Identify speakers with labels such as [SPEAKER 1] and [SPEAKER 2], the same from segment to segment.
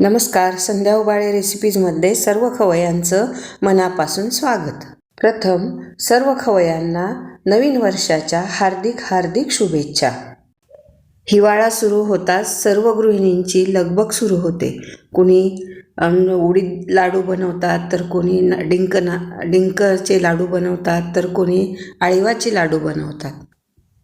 [SPEAKER 1] नमस्कार संध्या उबाळे रेसिपीजमध्ये सर्व खवयांचं मनापासून स्वागत. प्रथम सर्व खवयांना नवीन वर्षाच्या हार्दिक हार्दिक शुभेच्छा. हिवाळा सुरू होताच सर्व गृहिणींची लगबग सुरू होते. कुणी उडीद लाडू बनवतात तर कोणी डिंकना डिंक ना डिंकचे लाडू बनवतात तर कोणी आळीवाचे लाडू बनवतात.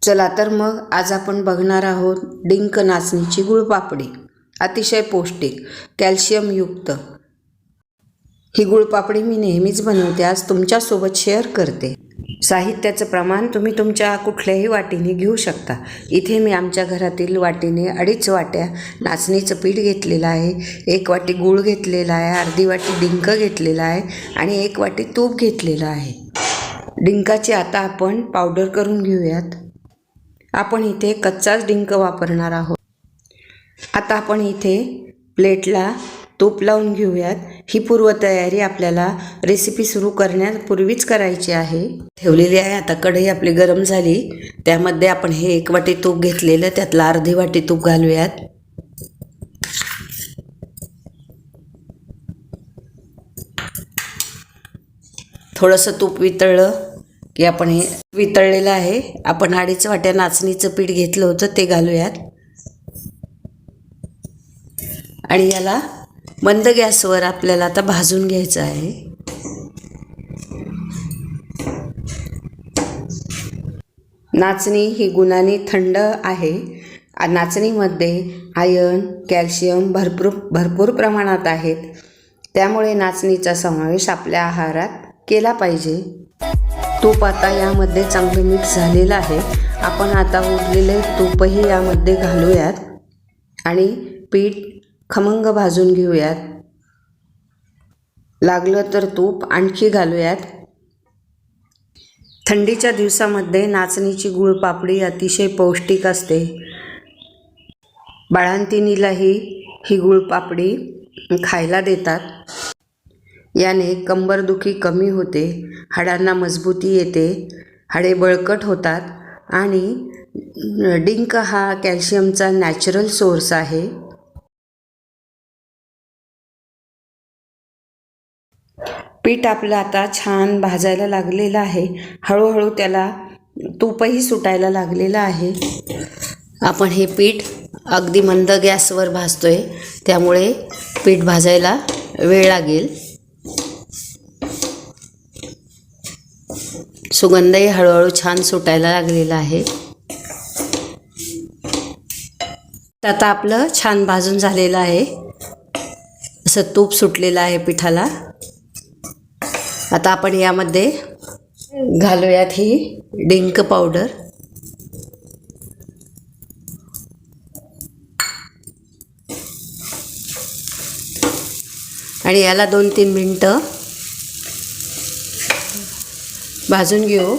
[SPEAKER 1] चला तर मग आज आपण बघणार आहोत डिंक नाचणीची गुळपापडी. अतिशय पौष्टिक कॅल्शियमयुक्त. ही गुळपापडी मी नेहमीच बनवते आज तुमच्यासोबत शेअर करते. साहित्याचं प्रमाण तुम्ही तुमच्या कुठल्याही वाटीने घेऊ शकता. इथे मी आमच्या घरातील वाटीने अडीच वाट्या नाचणीचं पीठ घेतलेलं आहे एक वाटी गूळ घेतलेला आहे अर्धी वाटी डिंक घेतलेला आहे आणि एक वाटी तूप घेतलेलं आहे. डिंकाची आता आपण पावडर करून घेऊयात. आपण इथे कच्चाच डिंक वापरणार आहोत. आता आपण इथे प्लेटला तूप लावून घेऊयात. ही पूर्वतयारी आपल्याला रेसिपी सुरू करण्यापूर्वीच करायची आहे. ठेवलेली आहे. आता कढई आपली गरम झाली. त्यामध्ये आपण हे एक वाटी तूप घेतलेलं त्यातला अर्धी वाटी तूप घालूयात. थोडंसं तूप वितळलं की आपण हे वितळलेलं आहे. आपण अडीच वाट्या नाचणीचं पीठ घेतलं होतं ते घालूयात. आणि याला मंद गॅसवर आपल्याला आता भाजून घ्यायचं आहे. नाचणी ही गुणांनी थंड आहे. नाचणीमध्ये आयर्न कॅल्शियम भरपूर भरपूर प्रमाणात आहेत. त्यामुळे नाचणीचा समावेश आपल्या आहारात केला पाहिजे. तूप आता यामध्ये चांगलं मिक्स झालेलं आहे. आपण आता उरलेले तूपही यामध्ये घालूयात. आणि पीठ खमंग भाजून घेऊयात. लागलं तर तूप आणखी घालूयात. थंडीच्या दिवसामध्ये नाचणीची गुळपापडी अतिशय पौष्टिक असते. बाळांतिनीलाही ही गुळपापडी खायला देतात. याने कंबरदुखी कमी होते हाडांना मजबूती येते हाडे बळकट होतात आणि डिंक हा कॅल्शियमचा नॅचरल सोर्स आहे. पीठ आपलं आता छान भाजायला लागलेलं आहे. हळूहळू त्याला तूपही सुटायला लागलेलं आहे. आपण हे पीठ अगदी मंद गॅसवर भाजतो आहे त्यामुळे पीठ भाजायला वेळ लागेल. सुगंधही हळूहळू छान सुटायला लागलेला आहे. आता आपलं छान भाजून झालेलं आहे. असं तूप सुटलेलं आहे पिठाला. आता आपण यामध्ये घालूयात ही डिंक पावडर. आणि याला दोन तीन मिनटं भाजून घेऊ.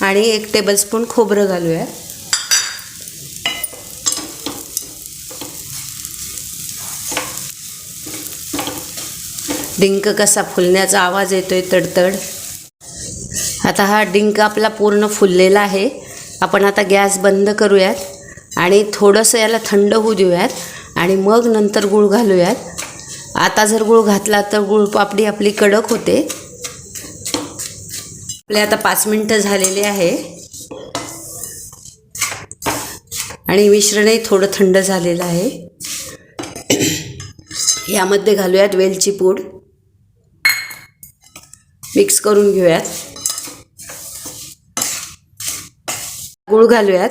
[SPEAKER 1] आणि एक टेबलस्पून खोबरं घालूया डिंक कसा फुलण्याचा आवाज येतोय तडतड. आता हा डिंक आपला पूर्ण फुललेला आहे. आपण आता गॅस बंद करूयात आणि थोडंसं याला थंड होऊ देऊयात आणि मग नंतर गूळ घालूयात. आता जर गूळ घातला तर गुळ पापडी आपली कडक होते. आपले आता पाच मिनटं झालेले आहे. आणि मिश्रणही थोडं थंड झालेलं आहे. यामध्ये घालूयात वेलची पूड. मिक्स करून घेऊयात. गूळ घालूयात.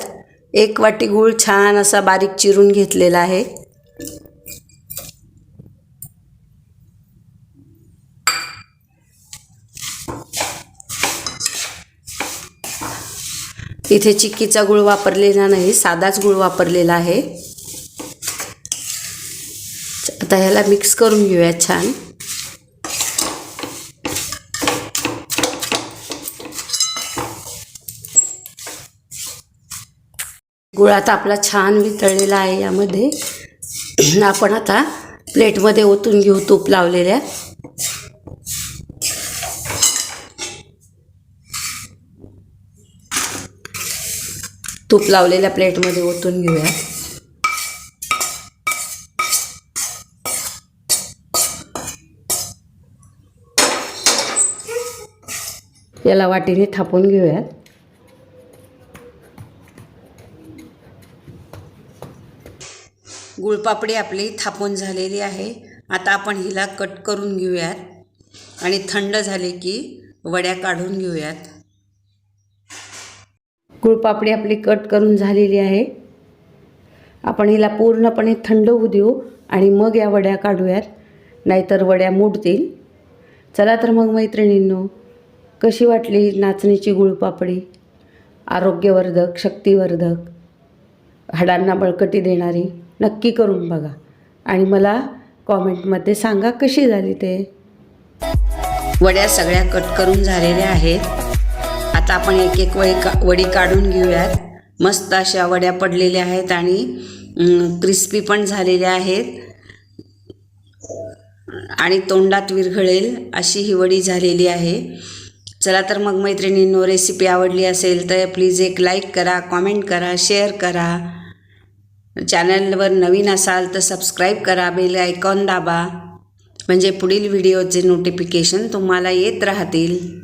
[SPEAKER 1] एक वाटी गूळ छान असा बारीक चिरून घेतलेला आहे. इथे चिक्कीचा गूळ वापरलेला नाही साधाच गुळ वापरलेला आहे. आता ह्याला मिक्स करून घेऊया छान. गुळ आता आपला छान वितळलेला आहे यामध्ये. आपण आता प्लेटमध्ये ओतून घेऊ तूप लावलेल्या. तूप लावलेल्या प्लेटमध्ये ओतून घेऊया. याला वाटीने थापून घेऊयात. गुळपापडी आपली थापून झालेली आहे. आता आपण हिला कट करून घेऊयात. आणि थंड झाले की वड्या काढून घेऊयात. गुळपापडी आपली कट करून झालेली आहे. आपण हिला पूर्णपणे थंड होऊ देऊ आणि मग या वड्या काढूयात. नाहीतर वड्या मोडतील. चला तर मग मैत्रिणींनो कशी वाटली नाचणीची गुळपापडी? आरोग्यवर्धक शक्तिवर्धक हाडांना बळकटी देणारी. नक्की करून बघा. आणि मला कॉमेंटमध्ये सांगा कशी झाली ते. वड्या सगळ्या कट करून झालेल्या आहेत. आता आपण एक एक वडी का वडी काढून घेऊयात. मस्त अशा वड्या पडलेल्या आहेत आणि क्रिस्पी पण झालेल्या आहेत. आणि तोंडात विरघळेल अशी ही वडी झालेली आहे. चला तर मग मैत्रिणींनो रेसिपी आवडली असेल तर प्लीज एक लाईक करा कॉमेंट करा शेअर करा. चॅनलवर नवीन असाल तर सबस्क्राईब करा बेल आयकॉन दाबा. म्हणजे पुढील व्हिडिओचे नोटिफिकेशन तुम्हाला येत राहतील.